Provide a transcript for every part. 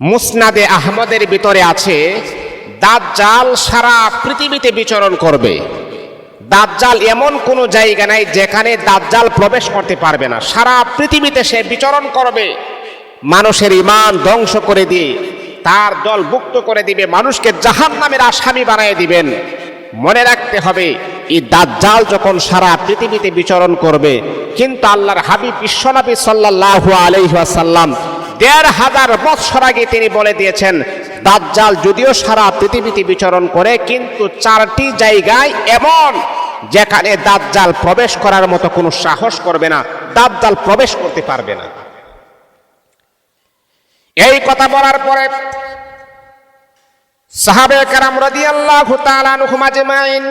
মুসনাদে আহমদের ভিতরে আছে, দাজ্জাল সারা পৃথিবীতে বিচরণ করবে। দাজ্জাল এমন কোনো জায়গা নাই যেখানে দাজ্জাল প্রবেশ করতে পারবে না। সারা পৃথিবীতে সে বিচরণ করবে। মানুষের ইমান ধ্বংস করে দিয়ে, তার দল মুক্ত করে দিবে, মানুষকে জাহান নামের আসামি বানিয়ে দিবেন। মনে রাখতে হবে, এই দাজ্জাল যখন সারা পৃথিবীতে বিচরণ করবে, কিন্তু আল্লাহর হাবিব বিশ্বনবী সাল্লাল্লাহু আলাইহি ওয়াসাল্লাম দেড় হাজার বৎসর আগে তিনি বলে দিয়েছেন, দাজ্জাল যদিও সারা পৃথিবীতে বিচরণ করে, কিন্তু চারটি জায়গায় এমন, যেখানে দাজ্জাল প্রবেশ করার মতো কোনো সাহস করবে না, দাজ্জাল প্রবেশ করতে পারবে না। এই কথা বলার পরে সাহাবে কারাম আনহুম আজমাইন,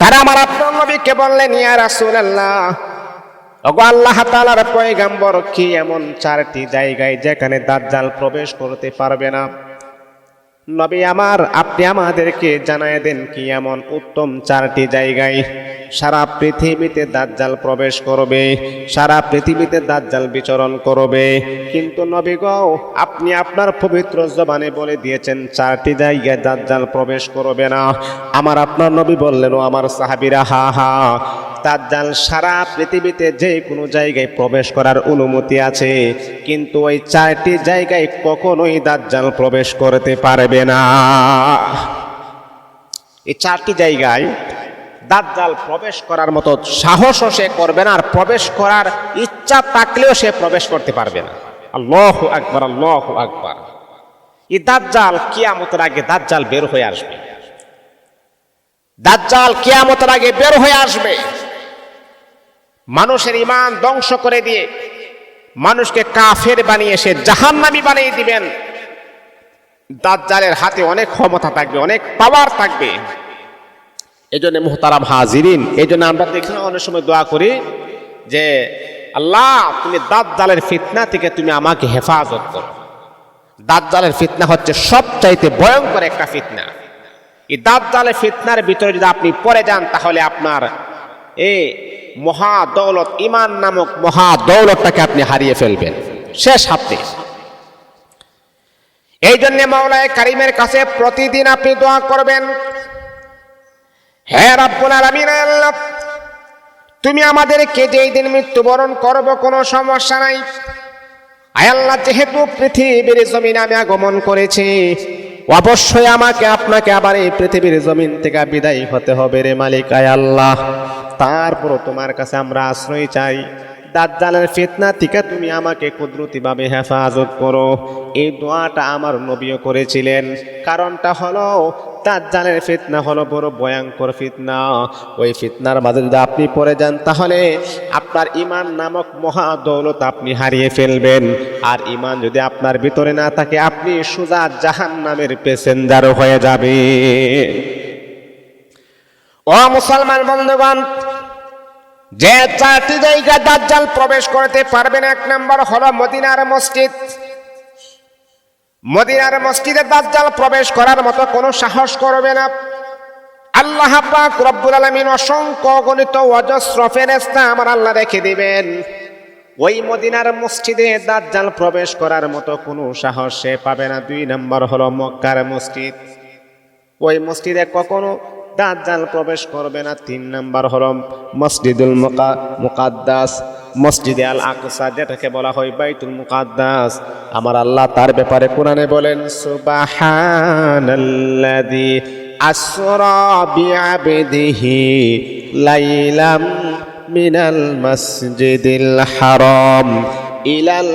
তারা আমার আপনার নবীকে বললেন, ইয়া রাসূলুল্লাহ ওগো আল্লাহ তাআলার পয়গাম্বর কি এমন চারটি জায়গায় যেখানে দাজ্জাল প্রবেশ করতে পারবে না? নবী আমার, আপনি আমাদেরকে জানায় দেন কি এমন উত্তম চারটি জায়গায়। সারা পৃথিবীতে দাজ্জাল প্রবেশ করবে, সারা পৃথিবীতে দাজ্জাল বিচরণ করবে। কিন্তু নবী গো, আপনি আপনার পবিত্র জবানে বলে দিয়েছেন চারটি জায়গায় দাজ্জাল প্রবেশ করবে না। আমার আপনার নবী বললেন আমার সাহাবিরা, হা হা। দাজ্জাল সারা পৃথিবীতে যে কোনো জায়গায় প্রবেশ করার অনুমতি আছে, কিন্তু ওই চারটি জায়গায় কখনোই দাজ্জাল প্রবেশ করতে পারবে না। এই চারটি জায়গায় দাজ্জাল প্রবেশ করার মতো সাহসও সে করবে না, আর প্রবেশ করার ইচ্ছা থাকলেও সে প্রবেশ করতে পারবে না। আল্লাহ আকবার আল্লাহ আকবার। এই দাজ্জাল কিয়ামতের আগে দাজ্জাল বের হয়ে আসবে। দাজ্জাল কিয়ামতের আগে বের হয়ে আসবে। মানুষের ইমান ধ্বংস করে দিয়ে মানুষকে কাফের বানিয়ে সে জাহান্নামি বানিয়ে দিবেন। দাজ্জালের হাতে অনেক ক্ষমতা থাকবে, অনেক পাওয়ার থাকবে। এই জন্য মোহতারাম হাজিরিন এই জন্য আমরা দেখি অনেক সময় দোয়া করি যে, আল্লাহ, তুমি দাজ্জালের ফিতনা থেকে তুমি আমাকে হেফাজত করো। দাজ্জালের ফিতনা হচ্ছে সবচাইতে ভয়ঙ্কর একটা ফিতনা। এই দাজ্জালের ফিতনার ভিতরে যদি আপনি পড়ে যান, তাহলে আপনার এই মহা দৌলত ইমান নামক মহা দৌলতটাকে আপনি হারিয়ে ফেলবেন। শেষ হাতে এই জন্য মাওলায় কারিমের কাছে প্রতিদিন আপনি দোয়া করবেন হ্যাঁ রাব্বুল আলামিন আল্লাহ তুমি আমাদেরকে যেই দিন মৃত্যুবরণ করব, কোনো সমস্যা নাই। আয় আল্লাহ, যেহেতু পৃথিবীর জমিন আমি আগমন করেছি অবশ্যই আমাকে, আপনাকে আবার এই পৃথিবীর জমিন থেকে বিদায় হতে হবে রে মালিক, আয় আল্লাহ। তারপরও তোমার কাছে আমরা আশ্রয় চাই। দাজ্জালের ফিতনা থেকে তুমি আমাকে কুদরতিভাবে হেফাজত করো। এই দোয়াটা আমার নবীও করেছিলেন। কারণটা হলো, দাজ্জালের ফিতনা হলো বড় ভয়ঙ্কর ফিতনা। ওই ফিতনার মাঝে যদি আপনি পড়ে যান, তাহলে আপনার ইমান নামক মহা দৌলত আপনি হারিয়ে ফেলবেন। আর ইমান যদি আপনার ভিতরে না থাকে, আপনি সুজা জাহান নামের প্যাসেঞ্জার হয়ে যাবে ও মুসলমান বন্ধুগণ যে চারটি জায়গা দাজ্জাল প্রবেশ করতে পারবেন এক নম্বর হলো মদিনার মসজিদ। মদিনার মসজিদে দাজ্জাল প্রবেশ করার মতো কোনো সাহস করবে না। আল্লাহ পাক রব্বুল আলামিন অসংখ্য গণিত অজস্র ফেরেশতা আমার আল্লাহ রেখে দিবেন। ওই মদিনার মসজিদে দাজ্জাল প্রবেশ করার মতো কোনো সাহস সে পাবে না। দুই নম্বর হলো মক্কার মসজিদ। ওই মসজিদে কখনো দাজ্জাল প্রবেশ করবে না, তিন নাম্বার হরম। মসজিদুল মোকা মুকাদ্দাস। মসজিদে আল আকসা যেটাকে বলা হয় বাইতুল মুকাদ্দাস। আমার আল্লাহ তার ব্যাপারে কোরআনে বলেন, সুবহানাল্লাযী আসরা বিআবদিহি লাইলাম মিনাল মসজিদিল হারাম ইলাল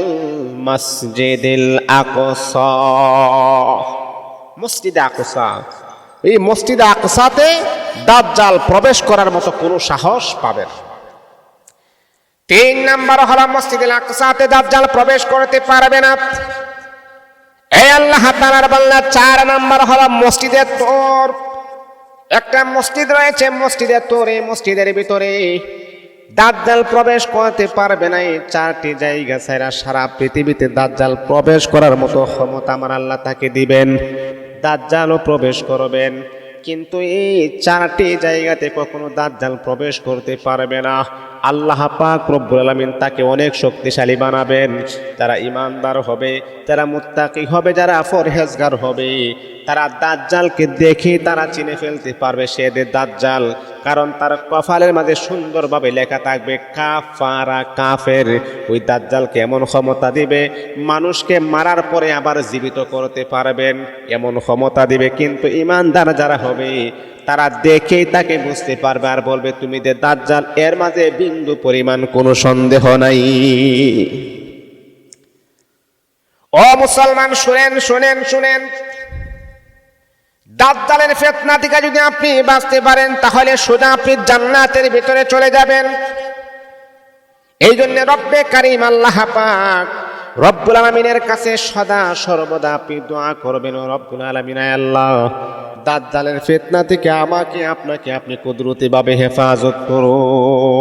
মসজিদিল আকসা। মসজিদে আকসা। এই মসজিদে আকসাতে দাজ্জাল প্রবেশ করার মতো কোনো সাহস পাবে না। তিন নাম্বার হলো মসজিদে আকসাতে দাজ্জাল প্রবেশ করতে পারবে না। এই আল্লাহ তাআলার বাংলা চার নাম্বার হলো মসজিদের তোর। একটা মসজিদ রয়েছে মসজিদের তোর, এই মসজিদের ভিতরে দাজ্জাল প্রবেশ করতে পারবে না। এই চারটি জায়গা ছাড়া সারা পৃথিবীতে দাজ্জাল প্রবেশ করার মতো ক্ষমতা আমার আল্লাহ তাকে দিবেন। দাজ্জালও প্রবেশ করবেন। কিন্তু এই চারটি জায়গাতে কখনো দাজ্জাল প্রবেশ করতে পারবে না। আল্লাহ পাক রব্বুল আলামিন তাকে অনেক শক্তিশালী বানাবেন। তারা ইমানদার হবে তারা মুত্তাকি হবে, যারা ফরহেজগার হবে, তারা দাজ্জালকে দেখে তারা চিনে ফেলতে পারবে সে দাজ্জাল। কারণ তার কফালের মাঝে সুন্দরভাবে লেখা থাকবে, কাফারা কাফের। ওই দাজ্জালকে এমন ক্ষমতা দিবে, মানুষকে মারার পরে আবার জীবিত করতে পারবেন। এমন ক্ষমতা দিবে, কিন্তু ইমানদার যারা হবে তারা দেখেই তাকে বুঝতে পারবে আর বলবে, তুমি যে দাজ্জাল, এর মাঝে বিন্দু পরিমাণ কোনো সন্দেহ নাই। ও মুসলমান, শুনেন শুনেন শুনেন। দাজ্জালের ফেতনা থেকে যদি আপনি বাঁচতে পারেন, তাহলে সোজা আপনি জান্নাতের ভিতরে চলে যাবেন। এই জন্য রব্বে কারিম আল্লাহ পাক রব্বুল আলমিনের কাছে সদা সর্বদা আপনি দোয়া করবেন রব্বুল আলমিন আল্লাহ দাজ্জালের ফেতনা থেকে আমাকে আপনাকে আপনি কুদরতিভাবে হেফাজত করুন।